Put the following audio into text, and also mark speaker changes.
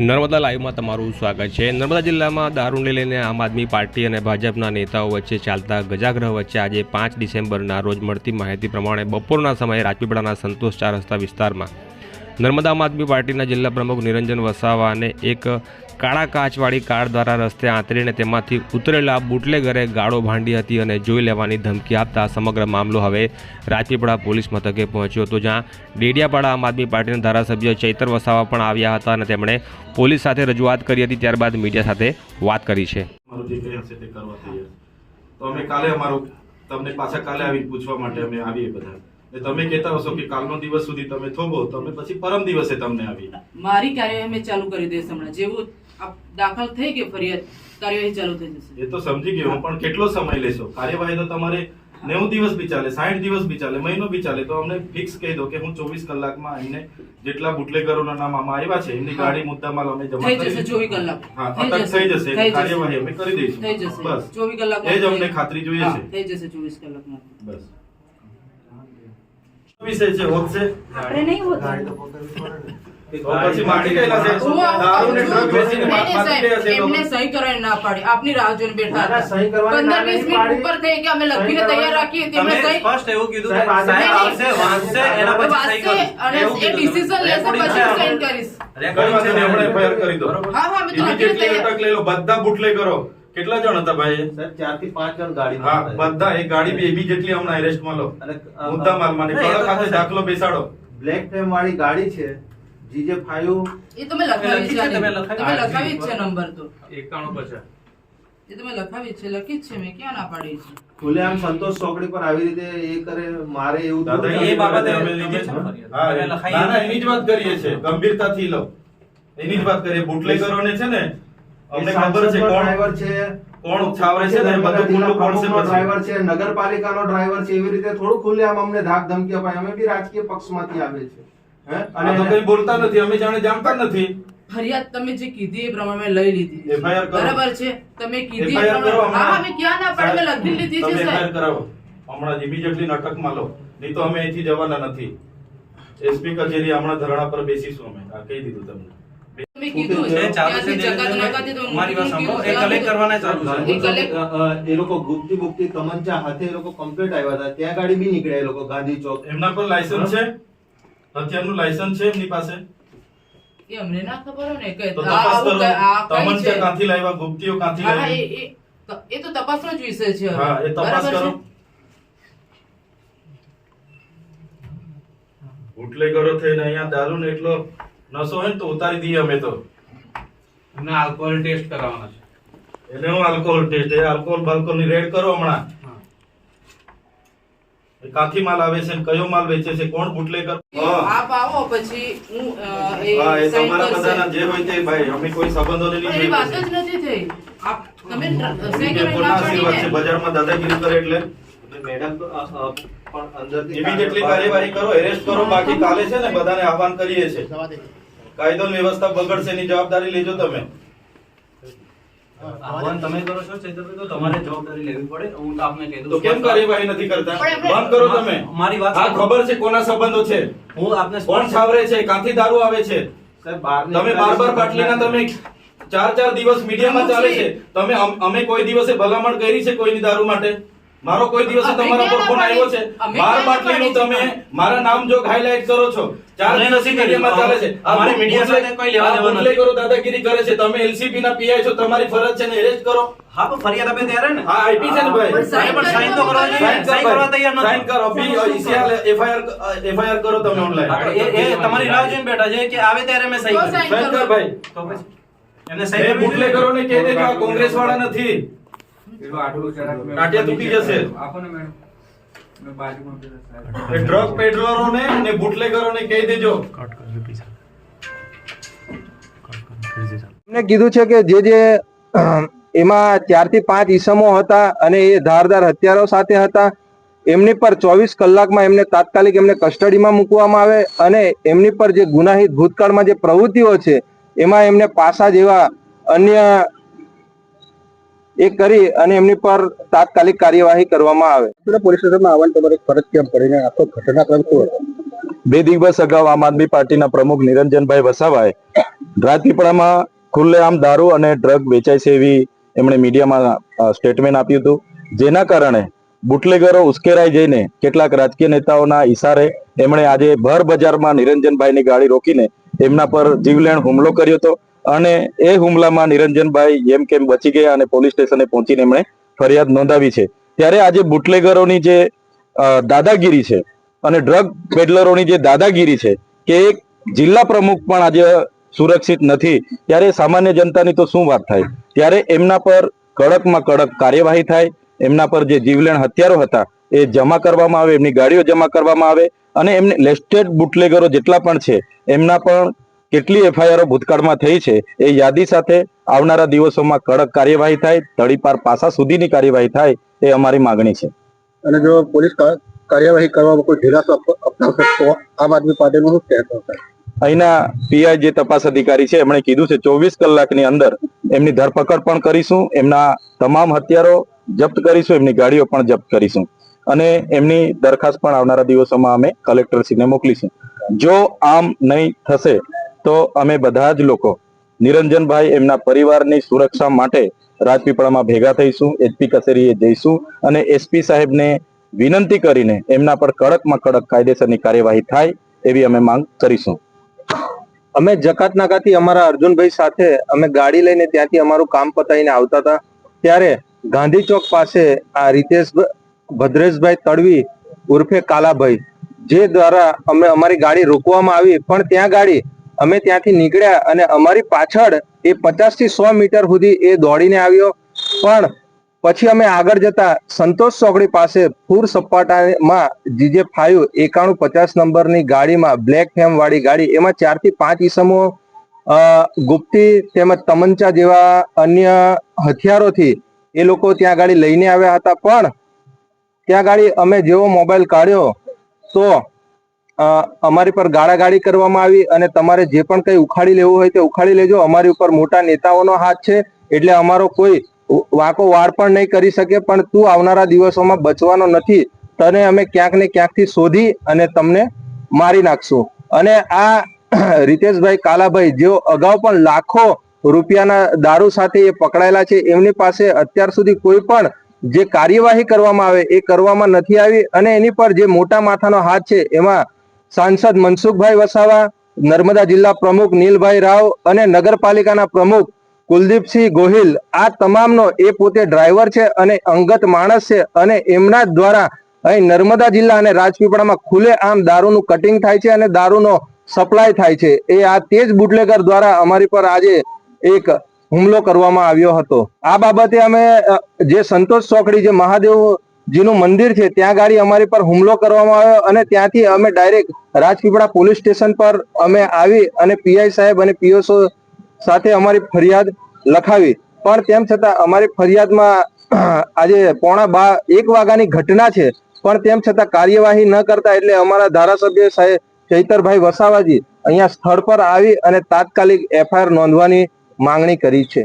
Speaker 1: નર્મદા લાઈવમાં તમારું સ્વાગત છે. નર્મદા જિલ્લામાં દારૂને લઈને આમ આદમી પાર્ટી અને ભાજપના નેતાઓ વચ્ચે ચાલતા ગજાગ્રહ વચ્ચે આજે પાંચ ડિસેમ્બરના રોજ મળતી માહિતી પ્રમાણે બપોરના સમયે રાજપીપળાના સંતોષ ચાર રસ્તા વિસ્તારમાં નર્મદા આમ આદમી પાર્ટીના જિલ્લા પ્રમુખ નિરંજન વસાવાને એક કાળા કાચવાળી કાર દ્વારા રસ્તે આંતરીને તેમાંથી ઉતરેલા બુટલેગરે ગાળો ભાંડી હતી અને જોઈ લેવાની ધમકી આપતા સમગ્ર મામલો હવે રાજપીપળા પોલીસ મથકે પહોંચ્યો હતો, જ્યાં ડેડિયાપાડા આમ આદમી પાર્ટીના ધારાસભ્ય ચૈતર વસાવા પણ આવ્યા હતા અને તેમણે પોલીસ સાથે રજૂઆત કરી હતી, ત્યારબાદ મીડિયા સાથે વાત કરી છે.
Speaker 2: તો અમે કાલે અમારું, તમને પાછા કાલે આવી પૂછવા માટે અમે આવીએ બધા. ને તમે કહેતા હશો કે કાલનો દિવસ સુધી તમે થોભો તમે પછી પરમ દિવસે તમને આવી.
Speaker 3: મારી કાર્યવાહી મેં ચાલુ કરી દઈશ હમણાં. જેવું દાખલ થઈ ગઈ ફરિયાદ કાર્યવાહી ચાલુ થઈ જશે.
Speaker 2: એ તો સમજી ગયો હું પણ કેટલો સમય લેશો? કાર્યવાહી તો તમારે નેવું દિવસ બી ચાલે સાઠ દિવસ બી ચાલે મહિનો બી ચાલે. તો અમને ફિક્સ કહી દો કે હું ચોવીસ કલાકમાં એમને જેટલા બુટલેગરોના નામ આમાં આવ્યા છે એમની. ગાડી મુદ્દામાં અમે જમા કરી.
Speaker 3: 24 કલાક.
Speaker 2: હા અટક થઈ જશે કાર્યવાહી અમે કરી દઈશું. બસ.
Speaker 3: 24 કલાક
Speaker 2: એ જ અમને ખાતરી જોઈએ છે.
Speaker 3: થઈ જશે ચોવીસ કલાકમાં.
Speaker 2: બસ. વિષય છે છે?
Speaker 4: આપણે નહીં હોતા.
Speaker 3: એમને સહી કરવાની ના પાડી. આપની રાહ જોઈને બેઠા હતા. પંદર વીસ મિનિટ ઉપર થઈ અમે લખીને તૈયાર સહી
Speaker 5: એવું કીધું કે આવશે વાંચશે એના પછી સહી
Speaker 3: અને એ ડિસિઝન લેશે પછી
Speaker 5: છે.
Speaker 3: કરીશ.
Speaker 2: કઈ વાંધો નહીં, હમણાં કરી દો.
Speaker 3: હા હા અમે તો લખીને તૈયાર.
Speaker 2: લઈ લો બધા બુટલે કરો. કેટલા જણ હતા ભાઈ?
Speaker 6: સાહેબ ચારથી પાંચ જણ ગાડી
Speaker 2: હા બધા એક ગાડી બી હમણાં અરેસ્ટ લો.
Speaker 6: અને
Speaker 2: મુદ્દા માલમાં
Speaker 5: હા,
Speaker 2: કડક હાથે દાખલો બેસાડો.
Speaker 6: બ્લેક ફ્રેમ વાળી ગાડી છે જીજે ફાઈવ
Speaker 3: એ તમે લખાવી છે
Speaker 5: છે, તમે લખાવી.
Speaker 3: લખાવી છે નંબર તો.
Speaker 5: એકાણું પચાસ.
Speaker 3: એ તમે લખાવી છે લખી છે મેં ક્યાં ના પાડી છે?
Speaker 6: ખુલ્લેઆમ સંતોષ ચોકડી પર આવી રીતે એ કરે મારે એવું
Speaker 2: દાદા
Speaker 5: એ બાબતે
Speaker 2: અમે લીધી છે. હા, એ- ના, ના, એની જ વાત કરીએ છીએ. ગંભીરતાથી લો. એની જ વાત કરીએ. બુટલેગરોને છે ને અમને ખબર છે કોણ
Speaker 6: ડ્રાઈવર છે.
Speaker 2: કોણ ઉછાવરે છે ને બધું ખુલ્લું કોણ છે
Speaker 6: ડ્રાઈવર છે નગરપાલિકાનો ડ્રાઈવર છે એવી રીતે થોડું ખુલ્લેઆમ અમને ધાક ધમકી અપાય. અમે બી રાજકીય પક્ષમાંથી આવે છે હે?
Speaker 2: આ તો કઈ બોલતા નથી અમે જાણે જાણતા નથી.
Speaker 3: ફરિયાદ તમે જે કીધી એ પ્રમાણે લઈ લીધી. બરાબર છે? તમે કીધી હા
Speaker 2: હમણાં.
Speaker 3: મેં ક્યાં ના પાડી મેં લખી લીધી છે સાહેબ.
Speaker 2: કરાવો. હમણાં ઇમિડિયેટલી નાટકમાં લો. નહીં તો અમે અહીંથી જવાના નથી. એસપી કચેરી હમણાં ધરણા પર બેસીશું અમે. આ કહી દીધું તમને.
Speaker 5: એ
Speaker 6: લોકો ગુપ્તી ગુપ્તી તમંચા હાથે એ લોકો કમ્પ્લીટ આવ્યા હતા. ત્યાં ગાડી બી નીકળ્યા એ લોકો ગાંધી ચોક.
Speaker 2: એમના પર લાયસન્સ છે? હથિયારનું લાયસન્સ છે એમની પાસે?
Speaker 3: એ ના ખબર ને કે
Speaker 2: તો
Speaker 3: આ
Speaker 2: તપાસ
Speaker 3: આવું
Speaker 2: કરો.
Speaker 3: કઈ- આ કઈ
Speaker 2: તમંચા
Speaker 3: છે?
Speaker 2: લાવ્યા? ગુપ્તીઓ
Speaker 3: હા,
Speaker 2: લાવી
Speaker 3: એ- તો તપાસનો જ વિષય છે
Speaker 2: હા એ તપાસ કરો
Speaker 3: છે?
Speaker 2: બુટલેગરો થઈને અહીંયા દારૂ ને એટલો નશો હોય ને તો ઉતારી દઈએ અમે તો.
Speaker 5: એમને આલ્કોહોલ ટેસ્ટ કરાવવાનો છે.
Speaker 2: એટલે હું આલ્કોહોલ ટેસ્ટ એ આલ્કોહોલ બાલ્કોહોલની રેડ કરો હમણાં. કાથી માલ આવે છે કયો માલ વેચે છે કોણ બુટલેગર હા
Speaker 3: આપ આવો પછી હું
Speaker 2: હા, એ તમારા બધાના જે હોય તે ભાઈ અમે કોઈ સંબંધોને
Speaker 3: પણ
Speaker 2: નહીં
Speaker 3: મારી વાત જ નથી થઈ. આપ તમે. સહી
Speaker 2: કોના આશીર્વાદ છે બજારમાં દાદાગીરી કરે એટલે.
Speaker 6: મેડમ પણ અંદરથી
Speaker 2: ઇમિડિયેટલી કાર્યવાહી કરો એરેસ્ટ કરો બાકી કાલે છે ને બધાને આહવાન કરીએ છે કાયદો વ્યવસ્થા બગડશે એની જવાબદારી લેજો તમે.
Speaker 5: આહવાન તમે કરો છો ચૈતરભાઈ તો તમારે જવાબદારી લેવી પડે. હું તો આપને કહી દઉં
Speaker 2: તો કેમ કાર્યવાહી નથી કરતા? બંધ કરો તમે.
Speaker 5: મારી વાત
Speaker 2: આ ખબર છે કોના સંબંધો છે?
Speaker 5: હું આપને
Speaker 2: કોણ છાવરે છે? ક્યાંથી દારૂ આવે છે?
Speaker 6: સાહેબ
Speaker 2: તમે બાર બાર બાટલીના તમે ચાર ચાર દિવસ મીડિયામાં ચાલે છે. તમે અમે કોઈ દિવસે ભલામણ કરી છે કોઈની દારૂ માટે? મારો કોઈ દિવસ તમારા પર ફોન આવ્યો છે? બાર
Speaker 3: બાટલી નું
Speaker 2: તમે મારા નામ જો હાઇલાઇટ કરો છો. ચાર દિવસ
Speaker 5: નથી
Speaker 2: મીડિયામાં ચાલે છે.
Speaker 5: અમારી મીડિયા સાથે કોઈ લેવા દેવા નથી.
Speaker 2: કરો દાદાગીરી કરે છે. તમે એલસીબી ના પીઆઈ છો તમારી ફરજ છે ને એરેસ્ટ કરો.
Speaker 5: હા પણ ફરિયાદ આપે ત્યારે ને?
Speaker 2: હા આપી છે ને ભાઈ.
Speaker 3: સાઈન
Speaker 5: પણ સાઈન તો કરવા જોઈએ.
Speaker 2: સાઈન
Speaker 5: કરવા તૈયાર નથી.
Speaker 2: સાઈન કરો. બી ઈસીઆર એફઆઈઆર એફઆઈઆર કરો? તમે ઓનલાઈન
Speaker 5: એ એ તમારી રાહ જોઈને બેઠા છે કે આવે ત્યારે મે સાઈન
Speaker 3: તો સાઈન
Speaker 2: કર. ભાઈ
Speaker 5: તો પછી એને સાઈન
Speaker 2: એ
Speaker 5: કરો
Speaker 2: ને કહી દેજો આ કોંગ્રેસ વાળા નથી. ટાટિયા તૂટી જશે. એ ડ્રગ પેડલરોને અને બુટલેગરોને કહી દેજો.
Speaker 7: એમને કીધું છે કે જે જે એમાં ચારથી પાંચ ઈસમો હતા અને એ ધારદાર હથિયારો સાથે હતા. એમની પર ચોવીસ કલાકમાં એમને તાત્કાલિક એમને કસ્ટડીમાં મૂકવામાં આવે અને એમની પર જે ગુનાહિત ભૂતકાળમાં જે પ્રવૃત્તિઓ છે એમાં એમને પાસા જેવા અન્ય એ કરી અને એમની પર તાત્કાલિક કાર્યવાહી કરવામાં આવે. પોલીસ સ્ટેશનમાં આવવાની તમારી ફરજ કેમ પડીને આખો ઘટનાક્રમ શું હતો?
Speaker 8: બે દિવસ અગાઉ આમ આદમી પાર્ટીના પ્રમુખ નિરંજનભાઈ વસાવાએ
Speaker 2: રાજપીપળામાં ખુલ્લેઆમ દારૂ અને ડ્રગ વેચાય છે એવી એમણે મીડિયામાં સ્ટેટમેન્ટ આપ્યું હતું. જેના કારણે બુટલેગરો ઉશ્કેરાઈ જઈને કેટલાક રાજકીય નેતાઓના ઈશારે એમણે આજે ભર બજારમાં નિરંજનભાઈની ગાડી રોકીને એમના પર જીવલેણ હુમલો કર્યો હતો. અને એ હુમલામાં નિરંજનભાઈ જેમ કેમ બચી ગયા અને પોલીસ સ્ટેશને પહોંચીને એમણે ફરિયાદ નોંધાવી છે. ત્યારે આજે બુટલેગરોની જે દાદાગીરી છે અને ડ્રગ પેડલરોની જે દાદાગીરી છે કે એક જિલ્લા પ્રમુખ પણ આજે સુરક્ષિત નથી, ત્યારે સામાન્ય જનતાની તો શું વાત થાય? ત્યારે એમના પર કડકમાં કડક કાર્યવાહી થાય, એમના પર જે જીવલેણ હથિયારો હતા એ જમા કરવામાં આવે, એમની ગાડીઓ જમા કરવામાં આવે અને એમને, લેસ્ટેડ બુટલેગરો જેટલા પણ છે, એમના પણ કેટલી એફઆઈઆરો ભૂતકાળમાં થઈ છે એ યાદી સાથે આવનારા દિવસોમાં કડક કાર્યવાહી થાય તળીપાર પાસા સુધીની કાર્યવાહી થાય એ અમારી માગણી છે.
Speaker 8: અને જો પોલીસ કાર્યવાહી કરવામાં કોઈ ઢીલાસો અપનાવશે તો આમ આદમી પાર્ટીનું શું કહેતો
Speaker 2: અહીંના પીઆઈ જે તપાસ અધિકારી છે એમણે કીધું છે ચોવીસ કલાકની અંદર એમની ધરપકડ પણ કરીશું એમના તમામ હથિયારો જપ્ત કરીશું એમની ગાડીઓ પણ જપ્ત કરીશું. અને એમની દરખાસ્ત પણ આવનારા દિવસોમાં અમે કલેક્ટરશ્રીને મોકલીશું. જો આમ નહીં થશે તો અમે બધા જ લોકો નિરંજનભાઈ એમના પરિવારની સુરક્ષા માટે રાજપીપળામાં ભેગા થઈશું એસપી કચેરીએ જઈશું અને એસપી સાહેબને વિનંતી કરીને એમના પર કડકમાં કડક કાયદેસરની કાર્યવાહી થાય એવી અમે માંગ કરીશું.
Speaker 7: અમે જકાત નાકાથી અમારા અર્જુનભાઈ સાથે અમે ગાડી લઈને ત્યાંથી અમારું કામ પતાવીને આવતા હતા. ત્યારે ગાંધી ચોક પાસે આ રીતેશ ભદ્રેશભાઈ તડવી ઉર્ફે કાલાભાઈ જે દ્વારા અમે અમારી ગાડી રોકવામાં આવી, પણ ત્યાં ગાડી અમે ત્યાંથી નીકળ્યા અને અમારી પાછળ એ પચાસથી સો મીટર સુધી એ દોડીને આવ્યો. પણ પછી અમે આગળ જતા સંતોષ ચોકડી પાસે ફૂર સપાટામાં જીજે ફાયુ એકાણું પચાસ નંબરની ગાડીમાં, બ્લેક ફેમ વાળી ગાડી, એમાં ચારથી પાંચ ઈસમો ગુપ્તી તેમજ તમંચા જેવા અન્ય હથિયારોથી એ લોકો ત્યાં ગાડી લઈને આવ્યા હતા. પણ ત્યાં ગાડી અમે જેવો મોબાઈલ કાઢ્યો તો અમારી પર ગાળાગાળી કરવામાં આવી અને તમારે જે પણ કંઈ ઉખાડી લેવું હોય તે ઉખાડી લેજો. અમારી ઉપર મોટા નેતાઓનો હાથ છે, એટલે અમારો કોઈ વાંકો વાળ પણ નહીં કરી શકે, પણ તું આવનારા દિવસોમાં બચવાનો નથી. તને અમે ક્યાંક ને ક્યાંકથી શોધી અને તમને મારી નાખશું. અને આ રીતેશભાઈ કાલાભાઈ, જેઓ અગાઉ પણ લાખો રૂપિયાના દારૂ સાથે એ પકડાયેલા છે, એમની પાસે અત્યાર સુધી કોઈ પણ જે કાર્યવાહી કરવામાં આવે એ કરવામાં નથી આવી અને એની પર જે મોટા માથાનો હાથ છે, એમાં સાંસદ મનસુખભાઈ વસાવા, નર્મદા જિલ્લા પ્રમુખ નીલભાઈ રાવ અને નગરપાલિકાના પ્રમુખ કુલદીપસિંહ ગોહિલ. આ તમામનો એ પોતે ડ્રાઈવર છે અને અંગત માણસ છે અને એમના દ્વારા અહીં નર્મદા જિલ્લા અને રાજપીપળામાં ખુલે આમ દારૂનું કટિંગ થાય છે અને દારૂનો સપ્લાય થાય છે. એ આ તે જ બુટલેગર દ્વારા અમારી પર આજે એક હુમલો કરવામાં આવ્યો હતો. આ બાબતે અમે જે સંતોષ ચોકડી, જે મહાદેવજીનું મંદિર છે, ત્યાં ગાડી અમારી પર હુમલો કરવામાં આવ્યો અને ત્યાંથી અમે ડાયરેક્ટ રાજપીપળા પોલીસ સ્ટેશન પર અમે આવી અને પીઆઈ સાહેબ અને પીઓસો સાથે અમારી ફરિયાદ લખાવી. પણ તેમ છતાં અમારી ફરિયાદમાં આજે પોણા બા, એક વાગ્યાની ઘટના છે. પણ તેમ છતાં કાર્યવાહી ન કરતા એટલે અમારા ધારાસભ્ય સાહેબ ચૈતરભાઈ વસાવાજી અહીંયા સ્થળ પર આવી અને તાત્કાલિક એફઆઈઆર નોંધવાની માંગણી કરી છે.